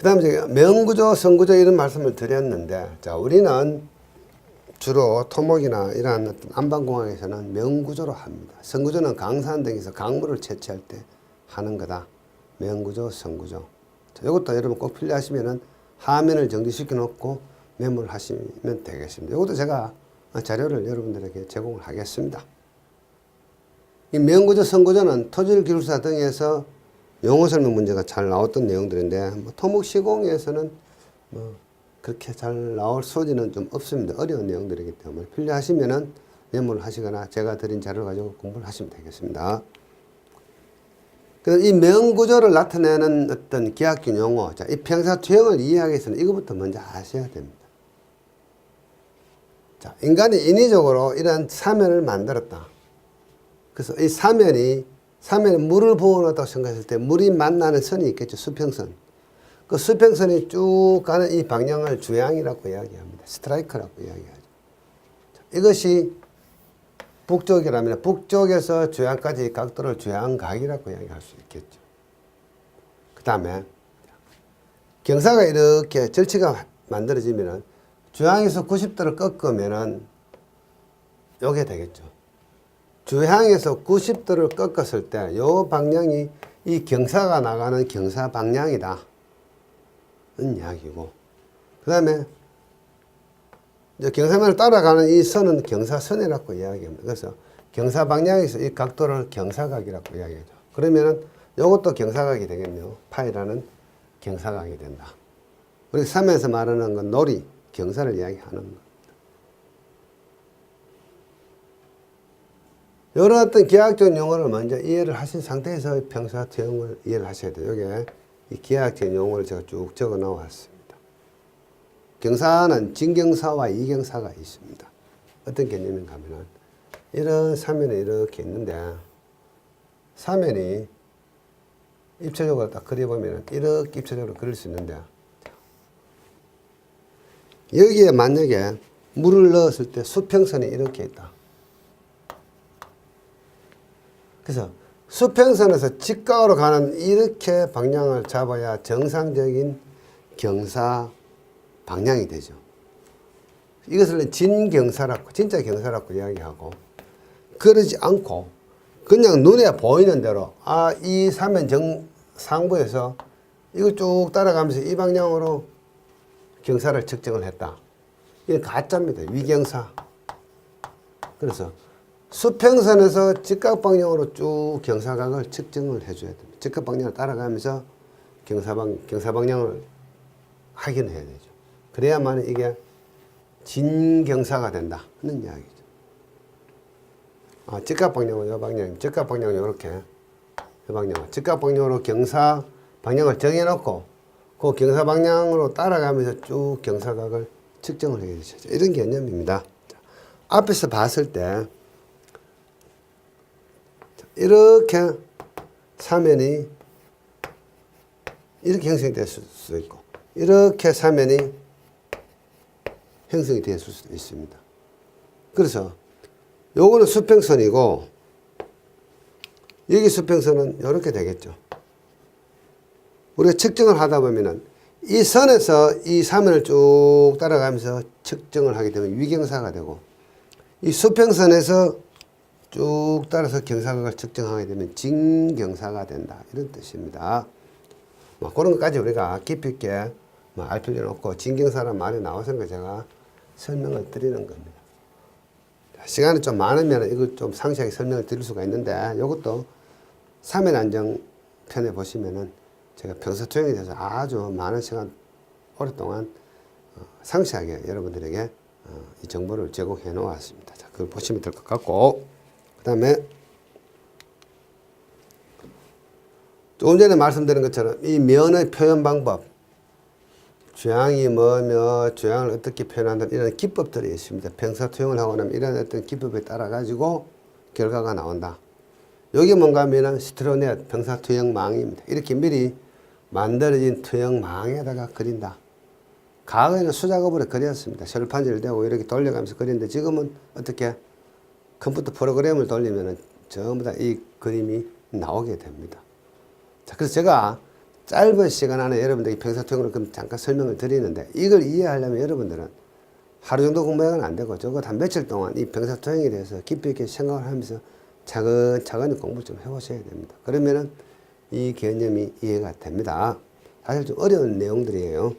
그 다음에 명구조, 성구조 이런 말씀을 드렸는데, 자, 우리는 주로 토목이나 이러한 어떤 안방공학에서는 명구조로 합니다. 성구조는 강산 등에서 강물을 채취할 때 하는 거다. 명구조, 성구조. 자, 이것도 여러분 꼭 필요하시면은 화면을 정리시켜 놓고 메모를 하시면 되겠습니다. 이것도 제가 자료를 여러분들에게 제공을 하겠습니다. 이 명구조, 성구조는 토질 기술사 등에서 용어 설명 문제가 잘 나왔던 내용들인데 뭐 토목 시공에서는 뭐 그렇게 잘 나올 소지는 좀 없습니다. 어려운 내용들이기 때문에 필요하시면은 메모를 하시거나 제가 드린 자료를 가지고 공부를 하시면 되겠습니다. 이 명구조를 나타내는 어떤 기하학적 용어, 자, 이 평사 투영을 이해하기 위해서는 이것부터 먼저 아셔야 됩니다. 자, 인간이 인위적으로 이런 사면을 만들었다. 그래서 이 사면이 사면에 물을 부어놨다고 생각했을 때 물이 만나는 선이 있겠죠. 수평선. 그 수평선이 쭉 가는 이 방향을 주양이라고 이야기합니다. 스트라이크라고 이야기하죠. 자, 이것이 북쪽이라면 북쪽에서 주양까지 각도를 주양각이라고 이야기할 수 있겠죠. 그 다음에 경사가 이렇게 절치가 만들어지면은 주양에서 90도를 꺾으면은 요게 되겠죠. 주향에서 90도를 꺾었을 때 요 방향이 이 경사가 나가는 경사 방향이다. 는 이야기고. 그 다음에 경사면을 따라가는 이 선은 경사선이라고 이야기합니다. 그래서 경사 방향에서 이 각도를 경사각이라고 이야기하죠. 그러면은 요것도 경사각이 되겠네요. 파이라는 경사각이 된다. 우리 삼에서 말하는 건 놀이, 경사를 이야기하는 거. 이런 어떤 기하학적 용어를 먼저 이해를 하신 상태에서 평사 투영을 이해를 하셔야 돼요. 여기에 이 기하학적 용어를 제가 쭉 적어 놓았습니다. 경사는 진경사와 이경사가 있습니다. 어떤 개념인가 하면은 이런 사면이 이렇게 있는데 사면이 입체적으로 딱 그려보면 이렇게 입체적으로 그릴 수 있는데 여기에 만약에 물을 넣었을 때 수평선이 이렇게 있다. 그래서 수평선에서 직각으로 가는 이렇게 방향을 잡아야 정상적인 경사 방향이 되죠. 이것을 진경사라고, 진짜 경사라고 이야기하고, 그러지 않고, 그냥 눈에 보이는 대로, 아, 이 사면 정, 상부에서 이걸 쭉 따라가면서 이 방향으로 경사를 측정을 했다. 이건 가짜입니다. 위경사. 그래서 수평선에서 직각 방향으로 쭉 경사각을 측정을 해줘야 됩니다. 직각 방향을 따라가면서 경사방 경사 방향을 확인해야 되죠. 그래야만 이게 진경사가 된다 하는 이야기죠. 아, 직각 방향은 이 방향, 직각 방향은 이렇게 이 방향, 직각 방향으로 경사 방향을 정해놓고 그 경사 방향으로 따라가면서 쭉 경사각을 측정을 해야 되죠. 이런 개념입니다. 자, 앞에서 봤을 때 이렇게 사면이 이렇게 형성이 됐을 수도 있고 이렇게 사면이 형성이 됐을 수도 있습니다. 그래서 요거는 수평선이고 여기 수평선은 이렇게 되겠죠. 우리가 측정을 하다 보면은 이 선에서 이 사면을 쭉 따라가면서 측정을 하게 되면 위경사가 되고 이 수평선에서 쭉 따라서 경사각을 측정하게 되면 진경사가 된다. 이런 뜻입니다. 뭐 그런 것까지 우리가 깊이 있게 뭐알 필요는 없고 진경사란 말이 나와서 제가 설명을 드리는 겁니다. 시간이 좀 많으면 이걸 좀 상세하게 설명을 드릴 수가 있는데 이것도 사면 안정 편에 보시면은 제가 평소 투영에 대해서 아주 많은 시간 오랫동안 어, 상세하게 여러분들에게 어, 이 정보를 제공해 놓았습니다. 자, 그걸 보시면 될 것 같고 그 다음에 조금 전에 말씀드린 것처럼 이 면의 표현 방법 주양이 뭐며 주양을 어떻게 표현한다 이런 기법들이 있습니다. 평사 투영을 하고 나면 이런 어떤 기법에 따라 가지고 결과가 나온다. 여기 뭔가 하면은 스트로넷 평사 투영망입니다. 이렇게 미리 만들어진 투영망에다가 그린다. 과거에는 수작업으로 그렸습니다. 철판지를 대고 이렇게 돌려가면서 그리는데 지금은 어떻게 컴퓨터 프로그램을 돌리면 전부 다 이 그림이 나오게 됩니다. 자, 그래서 제가 짧은 시간 안에 여러분들이 평사토형으로 그럼 잠깐 설명을 드리는데 이걸 이해하려면 여러분들은 하루 정도 공부해서는 안 되고 적어도 한 며칠 동안 이 평사토형에 대해서 깊이 있게 생각을 하면서 차근차근히 공부 좀 해보셔야 됩니다. 그러면은 이 개념이 이해가 됩니다. 사실 좀 어려운 내용들이에요.